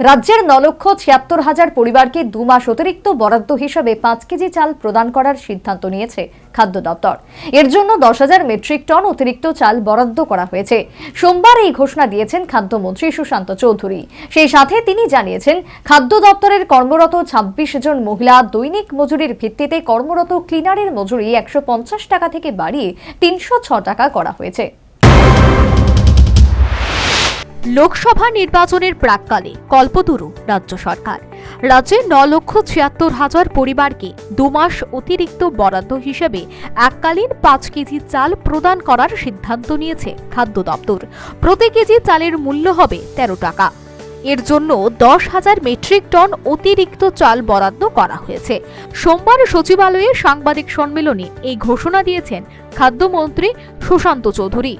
রাজ্যের ন লক্ষ ছিয়াত্তর হাজার পরিবারকে দু মাস অতিরিক্ত বরাদ্দ হিসেবে পাঁচ কেজি চাল প্রদান করার সিদ্ধান্ত নিয়েছে খাদ্য দপ্তর। এর জন্য দশ হাজার মেট্রিক টন অতিরিক্ত চাল বরাদ্দ করা হয়েছে। সোমবার এই ঘোষণা দিয়েছেন খাদ্যমন্ত্রী সুশান্ত চৌধুরী। সেই সাথে তিনি জানিয়েছেন, খাদ্য দপ্তরের কর্মরত ছাব্বিশ জন মহিলা দৈনিক মজুরির ভিত্তিতে কর্মরত ক্লিনারের মজুরি একশো পঞ্চাশ টাকা থেকে বাড়িয়ে তিনশো টাকা করা হয়েছে। লোকসভা নির্বাচনের প্রাককালে কল্পতরু রাজ্য সরকার। রাজ্যে ন লক্ষ ছিয়াত্তর হাজার পরিবারকে দু মাস অতিরিক্ত বরাদ্দ হিসেবে এককালীন পাঁচ কেজি চাল প্রদান করার সিদ্ধান্ত নিয়েছে খাদ্য দপ্তর। প্রতি কেজি চালের মূল্য হবে তেরো টাকা। এর জন্য দশ হাজার মেট্রিক টন অতিরিক্ত চাল বরাদ্দ করা হয়েছে। সোমবার সচিবালয়ে সাংবাদিক সম্মেলনে এই ঘোষণা দিয়েছেন খাদ্যমন্ত্রী সুশান্ত চৌধুরী।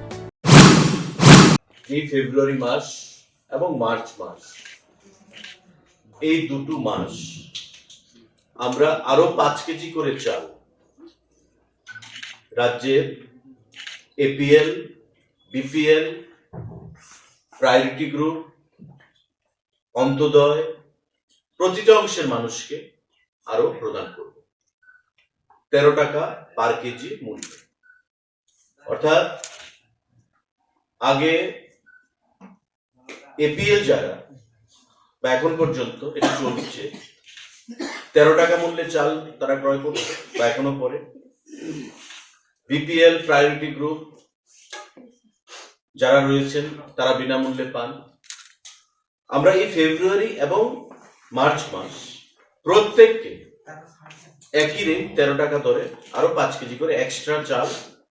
এই ফেব্রুয়ারি মাস এবং মার্চ মাস। এই দুটো মাস আমরা আরও পাঁচ কেজি করে চাল। রাজ্যের APL, BPL, priority group, Antyodaya, প্রতিটা অংশের মানুষকে আরও প্রদান করব। তেরো টাকা পার কেজি মূল্য। অর্থাৎ আগে এপিএল যারা, বা এখন পর্যন্ত এটা চলছে, তেরো টাকা মূল্যে চাল তারা ক্রয় করছে, বা এখনও পরে বিপিএল, প্রায়োরিটি গ্রুপ যারা রয়েছেন, তারা বিনামূল্যে পান। আমরা এই ফেব্রুয়ারি এবং মার্চ মাস প্রত্যেককে একই দিন তেরো টাকা দরে আরও পাঁচ কেজি করে এক্সট্রা চাল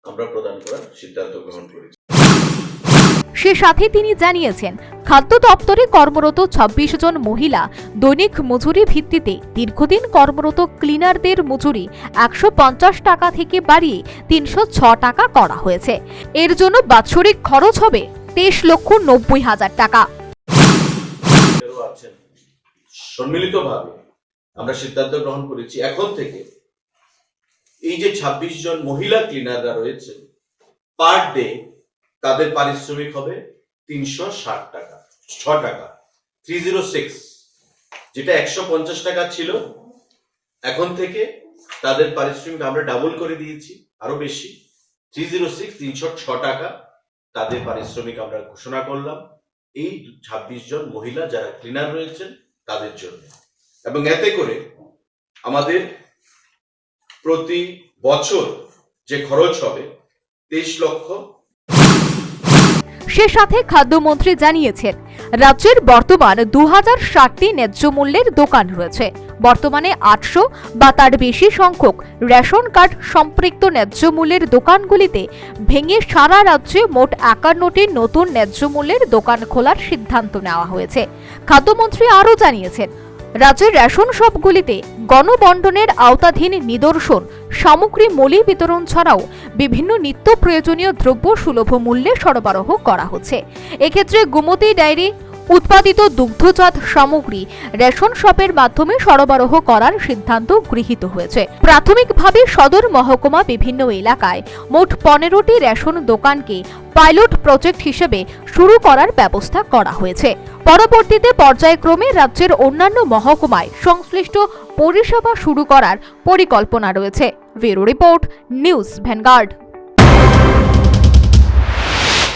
আমরা প্রদান করার সিদ্ধান্ত গ্রহণ করেছি। সে সাথে তিনি জানিয়েছেন, খাদ্য দপ্তরে কর্মরত ২৬ জন মহিলা, দৈনিক মজুরি ভিত্তিতে দীর্ঘদিন কর্মরত ক্লিনারদের মজুরি একশো পঞ্চাশ টাকা থেকে বাড়িয়ে তিনশো ছয় টাকা করা হয়েছে। এর জন্য বাৎসরিক খরচ হবে তেইশ লক্ষ নব্বই হাজার টাকা। সম্মিলিতভাবে আমরা সিদ্ধান্ত গ্রহণ করেছি এখন থেকে এই যে ২৬ জন মহিলা ক্লিনাররা রয়েছে পার ডে তাদের পারিশ্রমিক হবে তিনশো ষাট টাকা, ছ টাকা। থ্রি জিরো সিক্স যেটা একশো পঞ্চাশ টাকা ছিল, এখন থেকে তাদের পারিশ্রমিক আমরা ডাবল করে দিয়েছি, আরও বেশি। থ্রি জিরো সিক্স তিনশো ছ টাকা তাদের পারিশ্রমিক আমরা ঘোষণা করলাম। এই ছাব্বিশ জন মহিলা যারা ক্লিনার রয়েছেন, তাদের জন্য। এবং এতে করে আমাদের প্রতি বছর যে খরচ হবে, তেইশ লক্ষ সে সাথে খাদ্যমন্ত্রী জানিয়েছেন, রাজ্যের বর্তমান দু হাজার ষাটটি ন্যায্য মূল্যের দোকান রয়েছে। বর্তমানে আটশো বা তার বেশি সংখ্যক রেশন কার্ড সম্পৃক্ত ন্যায্য মূল্যের দোকানগুলিতে ভেঙে সারা রাজ্যে মোট একান্নটি নতুন ন্যায্য মূল্যের দোকান খোলার সিদ্ধান্ত নেওয়া হয়েছে। খাদ্যমন্ত্রী আরও জানিয়েছেন রাজ্যের রেশন শপগুলিতে গণবন্টনের আওতাধীন নিদর্শন, সামগ্রী মলি বিতরণ ছাড়াও বিভিন্ন নিত্য প্রয়োজনীয় দ্রব্য সুলভ মূল্যে সরবরাহ করা হচ্ছে। এক্ষেত্রে গুমতি ডায়েরি উৎপাদিত দুগ্ধজাত সামগ্রী রেশন শপের মাধ্যমে সরবরাহ করার সিদ্ধান্ত গৃহীত হয়েছে। প্রাথমিকভাবে সদর মহকুমা বিভিন্ন এলাকায় মোট পনেরোটি রেশন দোকানকে পাইলট প্রজেক্ট হিসেবে শুরু করার ব্যবস্থা করা হয়েছে। পরবর্তীতে পর্যায়ক্রমে রাজ্যের অন্যান্য মহকুমায় সংশ্লিষ্ট পরিষেবা শুরু করার পরিকল্পনা রয়েছে। Bureau report, news Vanguard.